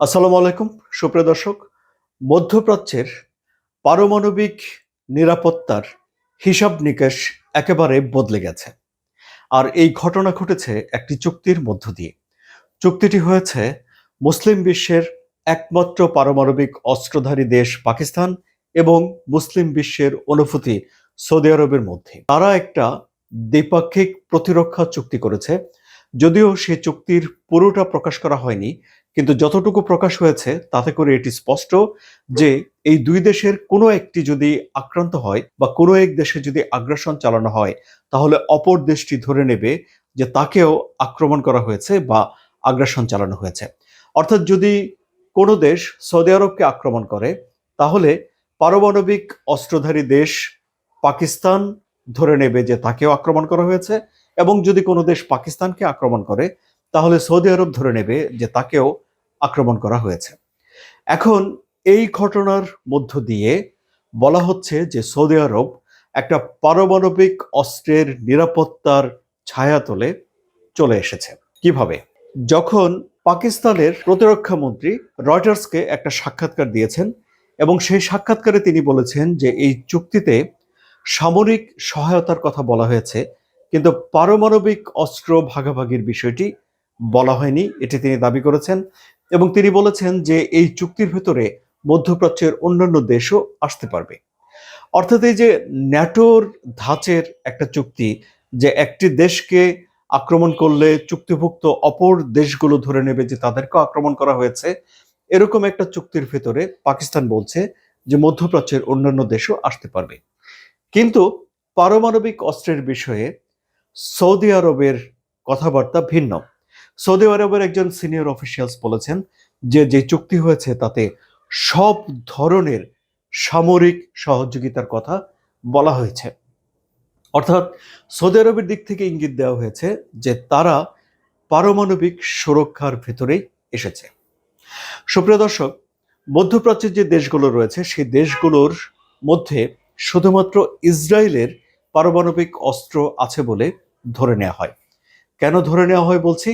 আসসালামু আলাইকুম, সুপ্রিয় দর্শক। মধ্যপ্রাচ্যের পারমাণবিক নিরাপত্তার হিসাব নিকাশ একেবারে বদলে গেছে। আর এই ঘটনা ঘটেছে একটি চুক্তির মধ্য দিয়ে। চুক্তিটি হয়েছে মুসলিম বিশ্বের একমাত্র পারমাণবিক অস্ত্রধারী দেশ পাকিস্তান এবং মুসলিম বিশ্বের অনুভূতি সৌদি আরবের মধ্যে। তারা একটা দ্বিপাক্ষিক প্রতিরক্ষা চুক্তি করেছে, যদিও সেই চুক্তির পুরোটা প্রকাশ করা হয়নি। কিন্তু যতটুকু প্রকাশ হয়েছে, তাতে করে এটি স্পষ্ট যে এই দুই দেশের কোনো একটি যদি আক্রান্ত হয় বা কোনো এক দেশে যদি আগ্রাসন চালানো হয়, তাহলে অপর দেশটি ধরে নেবে যে তাকেও আক্রমণ করা হয়েছে বা আগ্রাসন চালানো হয়েছে। অর্থাৎ যদি কোনো দেশ সৌদি আরবকে আক্রমণ করে, তাহলে পারমাণবিক অস্ত্রধারী দেশ পাকিস্তান ধরে নেবে যে তাকেও আক্রমণ করা হয়েছে এবং যদি কোনো দেশ পাকিস্তানকে আক্রমণ করে, তাহলে সৌদি আরব ধরে নেবে যে তাকেও আক্রমণ করা হয়েছে। এখন এই ঘটনার মধ্য দিয়ে বলা হচ্ছে যে সৌদি আরব একটা পারমাণবিক অস্ত্রের নিরাপত্তার ছায়াতলে চলে এসেছে। কীভাবে? যখন পাকিস্তানের প্রতিরক্ষা মন্ত্রী রয়টার্সকে একটা সাক্ষাৎকার দিয়েছেন এবং সেই সাক্ষাৎকারে তিনি বলেছেন যে এই চুক্তিতে সামরিক সহায়তার কথা বলা হয়েছে, কিন্তু পারমাণবিক অস্ত্র ভাগাভাগির বিষয়টি বলা হয়নি, এটি তিনি দাবি করেছেন। এবং তিনি বলেছেন যে এই চুক্তির ভেতরে মধ্যপ্রাচ্যের অন্যান্য দেশও আসতে পারবে। অর্থাৎ এই যে ন্যাটোর ধাঁচের একটা চুক্তি যে একটি দেশকে আক্রমণ করলে চুক্তিভুক্ত অপর দেশগুলো ধরে নেবে যে তাদেরকেও আক্রমণ করা হয়েছে, এরকম একটা চুক্তির ভেতরে পাকিস্তান বলছে যে মধ্যপ্রাচ্যের অন্যান্য দেশও আসতে পারবে। কিন্তু পারমাণবিক অস্ত্রের বিষয়ে সৌদি আরবের কথাবার্তা ভিন্ন। সৌদি আরবের একজন সিনিয়র অফিসিয়ালস বলেছেন যে যে চুক্তি হয়েছে তাতে সব ধরনের সামরিক সহযোগিতার কথা বলা হয়েছে। অর্থাৎ সৌদি আরবের দিক থেকে ইঙ্গিত দেওয়া হয়েছে যে, তারা পারমাণবিক সুরক্ষার ভেতরেই এসেছে। সুপ্রিয় দর্শক, মধ্যপ্রাচ্যের যে দেশগুলো রয়েছে, সেই দেশগুলোর মধ্যে শুধুমাত্র ইসরায়েলের পারমাণবিক অস্ত্র আছে বলে ধরে নেওয়া হয়। কেন ধরে নেওয়া হয় বলছি?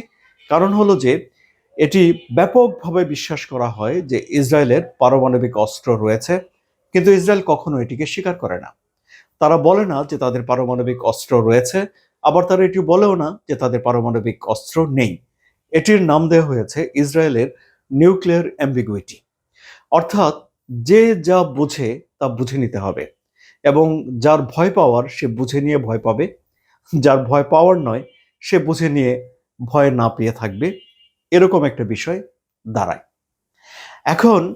কারণ হলো যে, এটি ব্যাপকভাবে বিশ্বাস করা হয় যে ইসরায়েলের পারমাণবিক অস্ত্র রয়েছে, কিন্তু ইসরায়েল কখনো এটিকে স্বীকার করে না। তারা বলে না যে তাদের পারমাণবিক অস্ত্র রয়েছে, আবার তারা এটি বলেও না যে তাদের পারমাণবিক অস্ত্র নেই। এটির নাম দেওয়া হয়েছে ইসরায়েলের নিউক্লিয়ার অ্যাম্বিগুইটি। অর্থাৎ যে যা বুঝে তা বুঝে নিতে হবে, এবং যার ভয় পাওয়ার সে বুঝে নিয়ে ভয় পাবে, যার ভয় পাওয়ার নয়, সে বুঝে নিয়ে ভয় না পেয়ে থাকবে, এরকম একটা বিষয় দাঁড়ায়। এখন,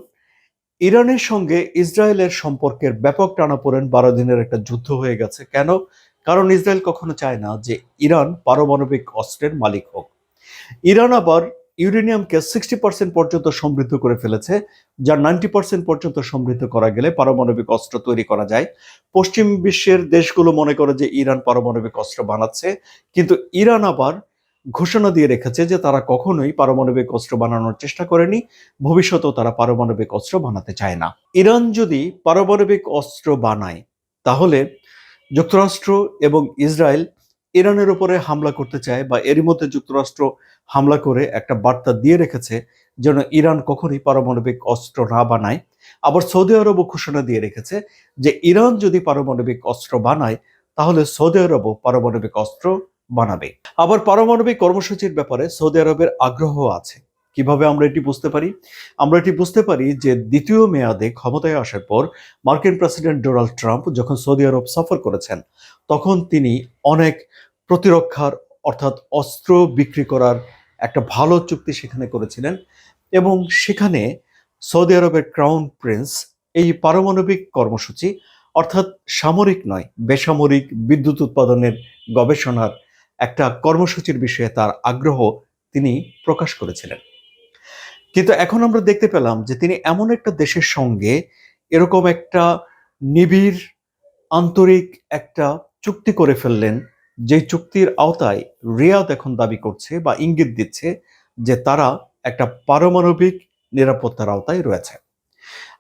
ইরানের সঙ্গে ইসরায়েলের সম্পর্কের ব্যাপক টানাপোড়েন বারো দিনের একটা যুদ্ধ হয়ে গেছে। কেন? কারণ ইসরায়েল কখনো চায় না যে ইরান পারমাণবিক অস্ত্রের মালিক হোক। ইরান আবার ইউরেনিয়ামকে সিক্সটি পার্সেন্ট পর্যন্ত সমৃদ্ধ করে ফেলেছে যা নাইনটি পার্সেন্ট পর্যন্ত সমৃদ্ধ করা গেলে পারমাণবিক অস্ত্র তৈরি করা যায়। পশ্চিম বিশ্বের দেশগুলো মনে করে যে ইরান পারমাণবিক অস্ত্র বানাচ্ছে, কিন্তু ইরান আবার ঘোষণা দিয়ে রেখেছে যে তারা কখনোই পারমাণবিক অস্ত্র বানানোর চেষ্টা করেনি, ভবিষ্যতেও তারা পারমাণবিক অস্ত্র বানাতে চায় না। ইরান যদি পারমাণবিক অস্ত্র বানায়, তাহলে যুক্তরাষ্ট্র এবং ইসরায়েল ইরানের উপরে হামলা করতে চায় বা এরই মধ্যে যুক্তরাষ্ট্র হামলা করে একটা বার্তা দিয়ে রেখেছে যেন ইরান কখনই পারমাণবিক অস্ত্র না বানায়। আবার সৌদি আরবও ঘোষণা দিয়ে রেখেছে যে ইরান যদি পারমাণবিক অস্ত্র বানায়, তাহলে সৌদি আরবও পারমাণবিক অস্ত্র বানাবে। আবার পারমাণবিক কর্মসূচির ব্যাপারে সৌদি আরবের আগ্রহ আছে। কীভাবে আমরা এটি বুঝতে পারি? আমরা এটি বুঝতে পারি যে দ্বিতীয় মেয়াদে ক্ষমতায় আসার পর মার্কিন প্রেসিডেন্ট ডোনাল্ড ট্রাম্প যখন সৌদি আরব সফর করেছেন, তখন তিনি অনেক প্রতিরক্ষার অর্থাৎ অস্ত্র বিক্রি করার একটা ভালো চুক্তি সেখানে করেছিলেন এবং সেখানে সৌদি আরবের ক্রাউন প্রিন্স এই পারমাণবিক কর্মসূচি অর্থাৎ সামরিক নয়, বেসামরিক বিদ্যুৎ উৎপাদনের গবেষণার একটা কর্মসূচির বিষয়ে তার আগ্রহ তিনি প্রকাশ করেছিলেন। কিন্তু এখন আমরা দেখতে পেলাম যে তিনি এমন একটা দেশের সঙ্গে এরকম একটা নিবিড়, আন্তরিক একটা চুক্তি করে ফেললেন, যে চুক্তির আওতায় রিয়াদ এখন দাবি করছে বা ইঙ্গিত দিচ্ছে যে তারা একটা পারমাণবিক নিরাপত্তার আওতায় রয়েছে।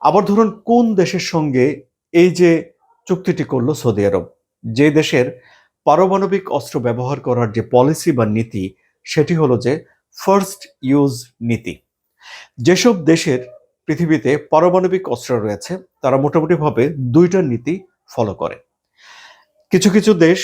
আবার ধরুন কোন দেশের সঙ্গে এই যে চুক্তিটি করল সৌদি আরব, যে দেশের পারমাণবিক অস্ত্র ব্যবহার করার যে পলিসি বা নীতি, সেটি হলো যে ফার্স্ট ইউজ নীতি। যেসব দেশের পৃথিবীতে পারমাণবিক অস্ত্র রয়েছে, তারা মোটামুটিভাবে দুইটা নীতি ফলো করে। কিছু কিছু দেশ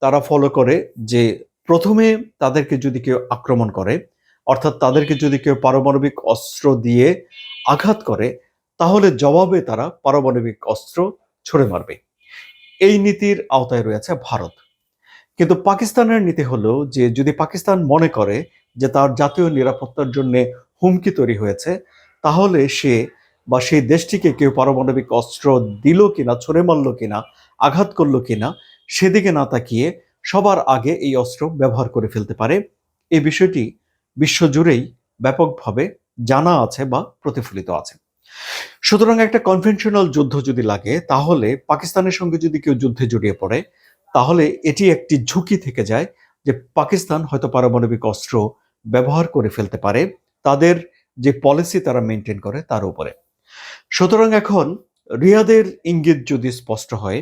তারা ফলো করে যে প্রথমে তাদেরকে যদি কেউ আক্রমণ করে, অর্থাৎ তাদেরকে যদি কেউ পারমাণবিক অস্ত্র দিয়ে আঘাত করে, তাহলে জবাবে তারা পারমাণবিক অস্ত্র ছুড়ে মারবে। এই নীতির আওতায় রয়েছে ভারত। কিন্তু পাকিস্তানের নীতি হলো যে যদি পাকিস্তান মনে করে যে তার জাতীয় নিরাপত্তার জন্য হুমকি তৈরি হয়েছে, তাহলে সে বা সেই দেশটিকে কেউ পারমাণবিক অস্ত্র দিল কিনা, ছুড়ে মারল কিনা, আঘাত করল কিনা, সেদিকে না তাকিয়ে সবার আগে এই অস্ত্র ব্যবহার করে ফেলতে পারে। এই বিষয়টি বিশ্বজুড়েই ব্যাপকভাবে জানা আছে বা প্রতিফলিত আছে। সুতরাং একটা কনভেনশনাল যুদ্ধ যদি লাগে, তাহলে পাকিস্তানের সঙ্গে যদি কেউ যুদ্ধে জড়িয়ে পড়ে তাহলে এটি একটি ঝুঁকি থেকে যায় যে পাকিস্তান হয়তো পারমাণবিক অস্ত্র ব্যবহার করে ফেলতে পারে, তাদের যে পলিসি তারা মেনটেন করে তার উপরে। সুতরাং এখন রিয়াদের ইঙ্গিত যদি স্পষ্ট হয়,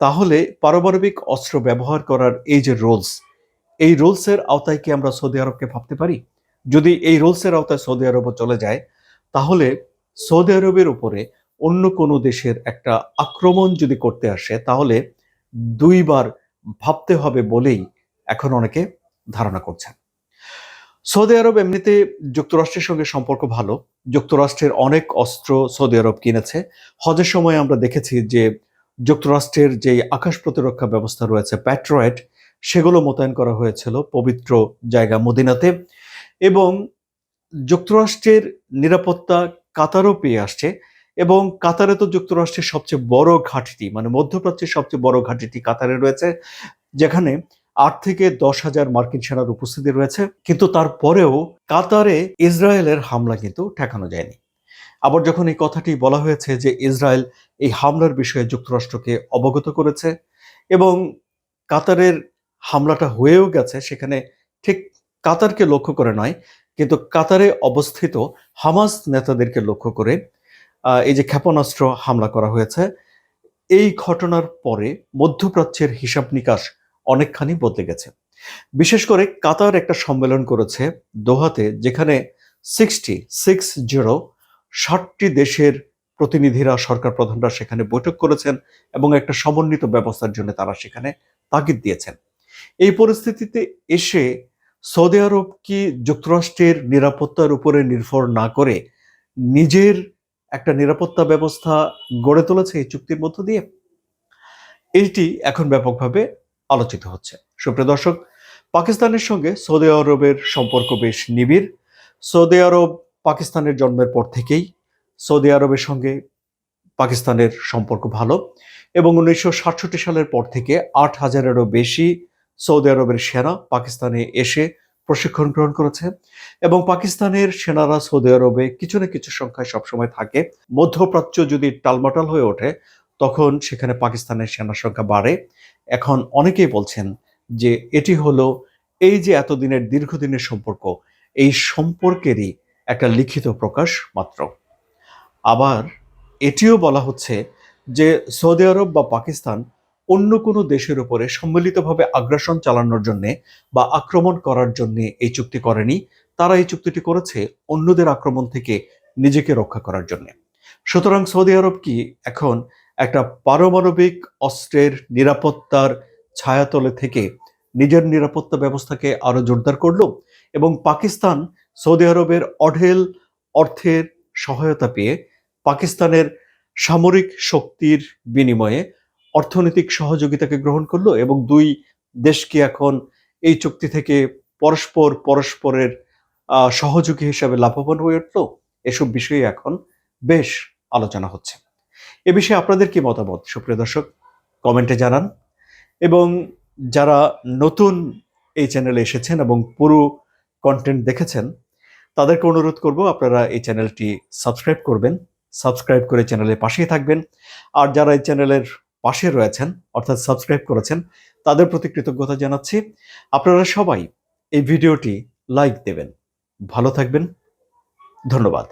তাহলে পারমাণবিক অস্ত্র ব্যবহার করার এই যে রোলস এই রোলসের আওতায় কি আমরা সৌদি আরবকে ভাবতে পারি? যদি এই রোলসের আওতায় সৌদি আরবও চলে যায়, তাহলে সৌদি আরবের উপরে অন্য কোনো দেশের একটা আক্রমণ যদি করতে আসে, তাহলে দুইবার ভাবতে হবে বলেই এখন অনেকে ধারণা করছেন। সৌদি আরব এমনিতে যুক্তরাষ্ট্রের সঙ্গে সম্পর্ক ভালো। যুক্তরাষ্ট্রের অনেক অস্ত্র সৌদি আরব কিনেছে। হজের সময় আমরা দেখেছি যে যুক্তরাষ্ট্রের যে আকাশ প্রতিরক্ষা ব্যবস্থা রয়েছে, প্যাট্রয়েড, সেগুলো মোতায়েন করা হয়েছিল পবিত্র জায়গা মদিনাতে এবং যুক্তরাষ্ট্রের নিরাপত্তা কাতারও পেয়ে আসছে। এবং কাতারে তো যুক্তরাষ্ট্রের সবচেয়ে বড় ঘাঁটিটি মানে মধ্যপ্রাচ্যের সবচেয়ে বড় ঘাঁটিটি কাতারে রয়েছে, যেখানে আট থেকে দশ হাজার মার্কিন সেনার উপস্থিতি রয়েছে, কিন্তু তারপরেও কাতারে ইসরায়েলের হামলা কিন্তু ঠেকানো যায়নি। আবার যখন এই কথাটি বলা হয়েছে যে ইসরায়েল এই হামলার বিষয়ে যুক্তরাষ্ট্রকে অবগত করেছে এবং কাতারের হামলাটা হয়েও গেছে, সেখানে ঠিক কাতারকে লক্ষ্য করে নয়, কিন্তু কাতারে অবস্থিত হামাস নেতাদেরকে লক্ষ্য করে এই যে ক্ষেপণাস্ত্র হামলা করা হয়েছে, এই ঘটনার পরে মধ্যপ্রাচ্যের হিসাব নিকাশ অনেকখানি বদলে গেছে। বিশেষ করে কাতার একটা সম্মেলন করেছে দোহাতে, যেখানে সিক্সটি সিক্স জিরো ষাটটি দেশের প্রতিনিধিরা, সরকার প্রধানরা সেখানে বৈঠক করেছেন এবং একটা সমন্বিত ব্যবস্থার জন্য তারা সেখানে তাগিদ দিয়েছেন। এই পরিস্থিতিতে এসে সৌদি আরব কি যুক্তরাষ্ট্রের নিরাপত্তার উপরে নির্ভর না করে নিজের একটা নিরাপত্তা ব্যবস্থা গড়ে তুলেছে এই চুক্তির মধ্য দিয়ে। এইটি এখন ব্যাপকভাবে আলোচিত হচ্ছে। সুপ্রিয় দর্শক, পাকিস্তানের সঙ্গে সৌদি আরবের সম্পর্ক বেশ নিবিড়। সৌদি আরব পাকিস্তানের জন্মের পর থেকেই সৌদি আরবের সঙ্গে পাকিস্তানের সম্পর্ক ভালো এবং উনিশশো সাতষট্টি সালের পর থেকে আট হাজারেরও বেশি সৌদি আরবের সেনা পাকিস্তানে এসে প্রশিক্ষণ গ্রহণ করেছে এবং পাকিস্তানের সেনারা সৌদি আরবে কিছু না কিছু সংখ্যায় সবসময় থাকে। মধ্যপ্রাচ্য যদি টালমাটাল হয়ে ওঠে, তখন সেখানে পাকিস্তানের সেনার সংখ্যা বাড়ে। এখন অনেকেই বলছেন যে এটি হলো এই যে এতদিনের দীর্ঘদিনের সম্পর্ক, এই সম্পর্কেরই একটা লিখিত প্রকাশ মাত্র। আবার এটিও বলা হচ্ছে যে সৌদি আরব বা পাকিস্তান অন্য কোনো দেশের উপরে সম্মিলিতভাবে আগ্রাসন চালানোর জন্য বা আক্রমণ করার জন্য এই চুক্তি করেনি, তারা এই চুক্তিটি করেছে অন্যদের আক্রমণ থেকে নিজেকে রক্ষা করার জন্য। সুতরাং সৌদি আরব কি এখন একটা পারমাণবিক অস্ত্রের নিরাপত্তার ছায়াতলে থেকে নিজের নিরাপত্তা ব্যবস্থাকে আরও জোরদার করল এবং পাকিস্তান সৌদি আরবের অঢেল অর্থের সহায়তা পেয়ে পাকিস্তানের সামরিক শক্তির বিনিময়ে অর্থনৈতিক সহযোগিতাকে গ্রহণ করল এবং দুই দেশকে এখন এই চুক্তি থেকে পরস্পর পরস্পরের সহযোগী হিসাবে লাভবান হয়ে উঠল। এসব বিষয়ে এখন বেশ আলোচনা হচ্ছে। এ বিষয়ে আপনাদের কি মতামত? সুপ্রিয় দর্শক, কমেন্টে জানান। এবং যারা নতুন এই চ্যানেলে এসেছেন এবং পুরো কন্টেন্ট দেখেছেন, তাদেরকে অনুরোধ করব আপনারা এই চ্যানেলটি সাবস্ক্রাইব করবেন। সাবস্ক্রাইব করে চ্যানেলের পাশেই থাকবেন। আর যারা এই চ্যানেলের পাশে রয়েছেন, অর্থাৎ সাবস্ক্রাইব করেছেন, তাদের প্রতি কৃতজ্ঞতা জানাচ্ছি। আপনারা সবাই এই ভিডিওটি লাইক দেবেন। ভালো থাকবেন। ধন্যবাদ।